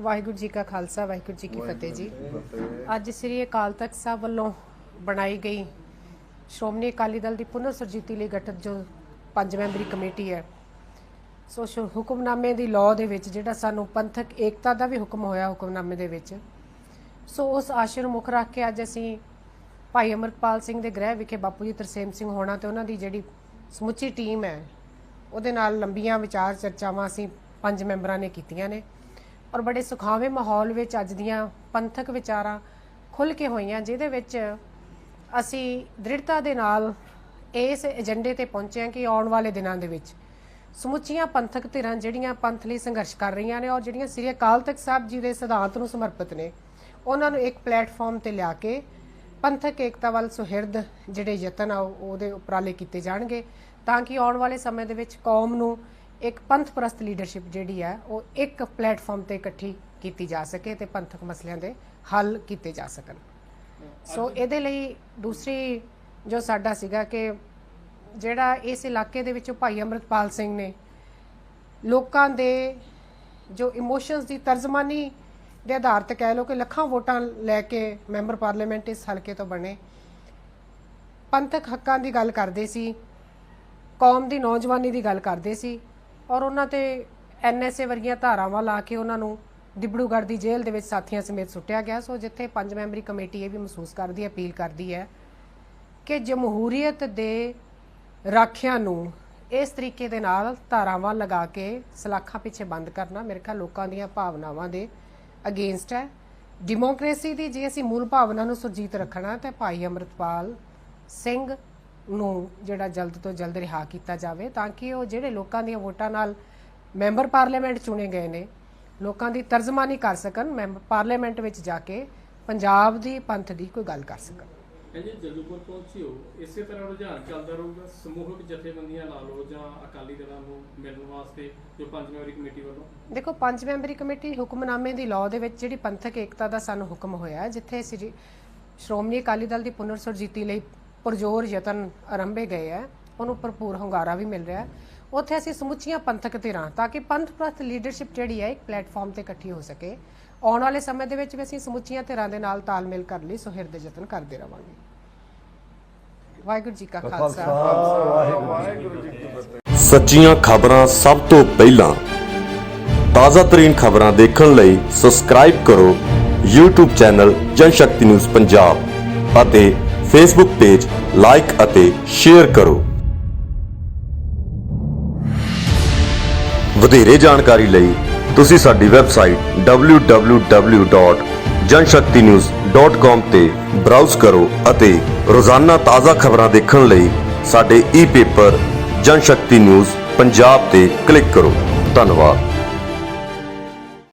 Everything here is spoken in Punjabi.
ਵਾਹਿਗੁਰੂ ਜੀ ਕਾ ਖਾਲਸਾ ਵਾਹਿਗੁਰੂ ਜੀ ਕੀ ਫਤਿਹ ਜੀ। ਅੱਜ ਸ੍ਰੀ ਅਕਾਲ ਤਖਤ ਸਾਹਿਬ ਵੱਲੋਂ ਬਣਾਈ ਗਈ ਸ਼੍ਰੋਮਣੀ ਅਕਾਲੀ ਦਲ ਦੀ ਪੁਨਰ ਸਰਜੀਤੀ ਲਈ ਗਠਿਤ ਜੋ ਪੰਜ ਮੈਂਬਰੀ ਕਮੇਟੀ ਹੈ ਸੋ ਹੁਕਮਨਾਮੇ ਦੀ ਲਾਅ ਦੇ ਵਿੱਚ ਜਿਹੜਾ ਸਾਨੂੰ ਪੰਥਕ ਏਕਤਾ ਦਾ ਵੀ ਹੁਕਮ ਹੋਇਆ ਹੁਕਮਨਾਮੇ ਦੇ ਵਿੱਚ ਸੋ ਉਸ ਆਸ਼ੇ ਨੂੰ ਮੁੱਖ ਰੱਖ ਕੇ ਅੱਜ ਅਸੀਂ ਭਾਈ ਅਮਰਪਾਲ ਸਿੰਘ ਦੇ ਗ੍ਰਹਿ ਵਿਖੇ ਬਾਪੂ ਜੀ ਤਰਸੇਮ ਸਿੰਘ ਹੋਣਾ ਤੇ ਉਹਨਾਂ ਦੀ ਜਿਹੜੀ ਸਮੁੱਚੀ ਟੀਮ ਹੈ ਉਹਦੇ ਨਾਲ ਲੰਬੀਆਂ ਵਿਚਾਰ ਚਰਚਾਵਾਂ ਅਸੀਂ ਪੰਜ ਮੈਂਬਰਾਂ ਨੇ ਕੀਤੀਆਂ ਨੇ। ਔਰ ਬੜੇ ਸੁਖਾਵੇਂ ਮਾਹੌਲ ਵਿੱਚ ਅੱਜ ਦੀਆਂ ਪੰਥਕ ਵਿਚਾਰਾਂ ਖੁੱਲ ਕੇ ਹੋਈਆਂ, ਜਿਹਦੇ ਵਿੱਚ ਅਸੀਂ ਦ੍ਰਿੜਤਾ ਦੇ ਨਾਲ ਇਸ ਏਜੰਡੇ ਤੇ ਪਹੁੰਚੇ ਹਾਂ ਕਿ ਆਉਣ ਵਾਲੇ ਦਿਨਾਂ ਦੇ ਵਿੱਚ ਸਮੁੱਚੀਆਂ ਪੰਥਕ ਧਿਰਾਂ ਜਿਹੜੀਆਂ ਪੰਥ ਲਈ ਸੰਘਰਸ਼ ਕਰ ਰਹੀਆਂ ਨੇ ਔਰ ਜਿਹੜੀਆਂ ਸ੍ਰੀ ਅਕਾਲ ਤਖਤ ਸਾਹਿਬ ਜੀ ਦੇ ਸਿਧਾਂਤ ਨੂੰ ਸਮਰਪਿਤ ਨੇ, ਉਹਨਾਂ ਨੂੰ ਇੱਕ ਪਲੇਟਫਾਰਮ ਤੇ ਲਿਆ ਕੇ ਪੰਥਕ ਏਕਤਾ ਵੱਲ ਸੁਹਿਰਦ ਜਿਹੜੇ ਯਤਨ ਆ ਉਹ- ਉਹਦੇ ਉਪਰਾਲੇ ਕੀਤੇ ਜਾਣਗੇ ਤਾਂ ਕਿ ਆਉਣ ਵਾਲੇ ਸਮੇਂ ਦੇ ਵਿੱਚ ਕੌਮ ਨੂੰ ਇੱਕ ਪੰਥ ਪ੍ਰਸਤ ਲੀਡਰਸ਼ਿਪ ਜਿਹੜੀ ਹੈ ਉਹ ਇੱਕ ਪਲੇਟਫਾਰਮ ਤੇ ਇਕੱਠੀ ਕੀਤੀ ਜਾ ਸਕੇ ਤੇ ਪੰਥਕ ਮਸਲਿਆਂ ਦੇ ਹੱਲ ਕੀਤੇ ਜਾ ਸਕਣ। ਸੋ ਇਹਦੇ ਲਈ ਦੂਸਰੀ ਜੋ ਸਾਡਾ ਸੀਗਾ ਕਿ ਜਿਹੜਾ ਇਸ ਇਲਾਕੇ ਦੇ ਵਿੱਚੋਂ ਭਾਈ ਅਮਰਤਪਾਲ ਸਿੰਘ ਨੇ ਲੋਕਾਂ ਦੇ ਜੋ ਇਮੋਸ਼ਨਸ ਦੀ ਤਰਜਮਾਨੀ ਦੇ ਆਧਾਰ ਤੇ ਕਹਿ ਲਓ ਕਿ ਲੱਖਾਂ ਵੋਟਾਂ ਲੈ ਕੇ ਮੈਂਬਰ ਪਾਰਲੀਮੈਂਟ ਇਸ ਹਲਕੇ ਤੋਂ ਬਣੇ। ਪੰਥਕ ਹੱਕਾਂ ਦੀ ਗੱਲ ਕਰਦੇ ਸੀ ਕੌਮ ਦੀ ਨੌਜਵਾਨੀ ਦੀ ਗੱਲ ਕਰਦੇ ਸੀ ਔਰ ਉਹਨਾਂ ਤੇ ਐਨਐਸਏ ਵਰਗੀਆਂ ਧਾਰਾਵਾਂ ਲਾ ਕੇ ਉਹਨਾਂ ਨੂੰ ਦਿਬੜੂਗੜ੍ਹ ਦੀ ਜੇਲ੍ਹ ਦੇ ਵਿੱਚ ਸਾਥੀਆਂ ਸਮੇਤ ਸੁੱਟਿਆ ਗਿਆ, ਸੋ ਜਿੱਥੇ ਪੰਜ ਮੈਂਬਰੀ ਕਮੇਟੀ ਇਹ ਵੀ ਮਹਿਸੂਸ ਕਰਦੀ ਹੈ, ਅਪੀਲ ਕਰਦੀ ਹੈ ਕਿ ਜਮਹੂਰੀਅਤ ਦੇ ਰਾਖਿਆਂ ਨੂੰ ਇਸ ਤਰੀਕੇ ਦੇ ਨਾਲ ਧਾਰਾਵਾਂ ਲਗਾ ਕੇ ਸਲਾਖਾਂ ਪਿੱਛੇ ਬੰਦ ਕਰਨਾ ਮੇਰੇ ਖਿਆਲ ਲੋਕਾਂ ਦੀਆਂ ਭਾਵਨਾਵਾਂ ਦੇ ਅਗੇਂਸਟ ਹੈ। ਡੈਮੋਕ੍ਰੇਸੀ ਦੀ ਜੇ ਅਸੀਂ ਮੂਲ ਭਾਵਨਾ ਨੂੰ ਸੁਰਜੀਤ ਰੱਖਣਾ ਤਾਂ ਭਾਈ ਅਮਰਤਪਾਲ ਸਿੰਘ ਨੂੰ ਜਿਹੜਾ ਜਲਦ ਤੋਂ ਜਲਦ ਰਿਹਾ ਕੀਤਾ ਜਾਵੇ ਤਾਂ ਕਿ ਉਹ ਜਿਹੜੇ ਲੋਕਾਂ ਦੀਆਂ ਵੋਟਾਂ ਨਾਲ ਮੈਂਬਰ ਪਾਰਲੀਮੈਂਟ ਚੁਣੇ ਗਏ ਨੇ ਲੋਕਾਂ ਦੀ ਤਰਜਮਾਨੀ ਕਰ ਸਕਣ ਮੈਂਬਰ ਪਾਰਲੀਮੈਂਟ ਵਿੱਚ ਜਾ ਕੇ ਪੰਜਾਬ ਦੀ ਪੰਥ ਦੀ ਕੋਈ ਗੱਲ ਕਰ ਸਕਣ। ਕਹਿੰਦੇ ਜਲੂਪੁਰ ਪਹੁੰਚੀ ਹੋ ਇਸੇ ਤਰ੍ਹਾਂ ਰੁਝਾਨ ਚੱਲਦਾ ਰਹੂਗਾ ਸਮੂਹਕ ਜਥੇਬੰਦੀਆਂ ਲਾ ਲਓ ਜਾਂ ਅਕਾਲੀ ਦਲਾਂ ਨੂੰ ਮਿਲਣ ਵਾਸਤੇ ਜੋ ਪੰਜ ਮੈਂਬਰੀ ਕਮੇਟੀ ਵੱਲੋਂ। ਦੇਖੋ ਪੰਜ ਮੈਂਬਰੀ ਕਮੇਟੀ ਹੁਕਮਨਾਮੇ ਦੀ ਲਾਅ ਦੇ ਵਿੱਚ ਜਿਹੜੀ ਪੰਥਕ ਏਕਤਾ ਦਾ ਸਾਨੂੰ ਹੁਕਮ ਹੋਇਆ ਜਿੱਥੇ ਸ੍ਰੀ ਸ਼੍ਰੋਮਣੀ ਅਕਾਲੀ ਦਲ ਦੀ ਪੁਨਰ ਸੁਰਜੀਤੀ ਲਈ ਪੁਰਜੋਰ ਯਤਨ ਆਰੰਭੇ ਗਏ ਹੈ। ਉਹਨੂੰ ਭਰਪੂਰ ਹੁੰਗਾਰਾ ਵੀ ਮਿਲ ਰਿਹਾ ਹੈ। ਉੱਥੇ ਅਸੀਂ ਸਮੁੱਚੀਆਂ ਪੰਥਕ ਧਿਰਾਂ ਤਾਂ ਕਿ ਪੰਥ ਪ੍ਰਸਤ ਲੀਡਰਸ਼ਿਪ ਜਿਹੜੀ ਹੈ ਇੱਕ ਪਲੇਟਫਾਰਮ ਤੇ ਇਕੱਠੀ ਹੋ ਸਕੇ। ਆਉਣ ਵਾਲੇ ਸਮੇਂ ਦੇ ਵਿੱਚ ਵੀ ਅਸੀਂ ਸਮੁੱਚੀਆਂ ਧਿਰਾਂ ਦੇ ਨਾਲ ਤਾਲਮੇਲ ਕਰਨ ਲਈ ਸੁਹਿਰਦ ਯਤਨ ਕਰਦੇ ਰਵਾਂਗੇ। ਵਾਹਿਗੁਰੂ ਜੀ ਕਾ ਖਾਲਸਾ। ਸੱਚੀਆਂ ਖਬਰਾਂ ਸਭ ਤੋਂ ਪਹਿਲਾਂ। ਤਾਜ਼ਾ ਤਰੀਨ ਖਬਰਾਂ ਦੇਖਣ ਲਈ ਸਬਸਕ੍ਰਾਈਬ ਕਰੋ YouTube channel Janshakti news Punjab ਅਤੇ ਫੇਸਬੁੱਕ ਪੇਜ ਲਾਈਕ ਅਤੇ ਸ਼ੇਅਰ ਕਰੋ। ਵਧੇਰੇ ਜਾਣਕਾਰੀ ਲਈ ਤੁਸੀਂ ਸਾਡੀ ਵੈਬਸਾਈਟ www.janshaktinews.com ਤੇ ਬਰਾਊਜ਼ ਕਰੋ ਅਤੇ ਰੋਜ਼ਾਨਾ ਤਾਜ਼ਾ ਖਬਰਾਂ ਦੇਖਣ ਲਈ ਸਾਡੇ ਈ-ਪੇਪਰ ਜਨ ਸ਼ਕਤੀ ਨਿਊਜ਼ ਪੰਜਾਬ ਤੇ ਕਲਿੱਕ ਕਰੋ। ਧੰਨਵਾਦ।